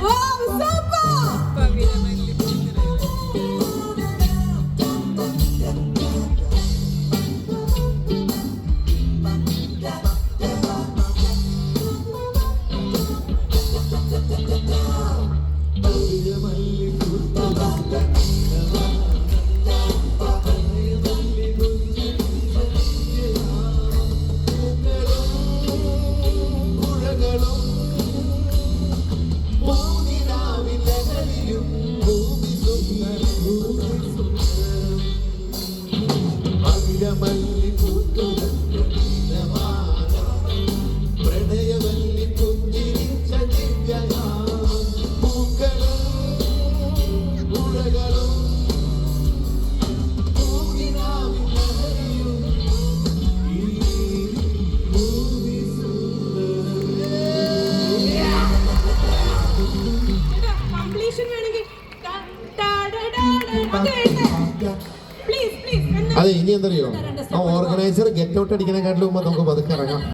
Vamos, São Paulo! പ്രണയമല്ലി വേണമെങ്കിൽ അതെ ഇനി എന്തറിയോ ആ ഓർഗനൈസർ ഗെറ്റ് ഔട്ട് അടിക്കണേക്കാട്ടിലും നമുക്ക് പതുക്കെ ഇറങ്ങാം.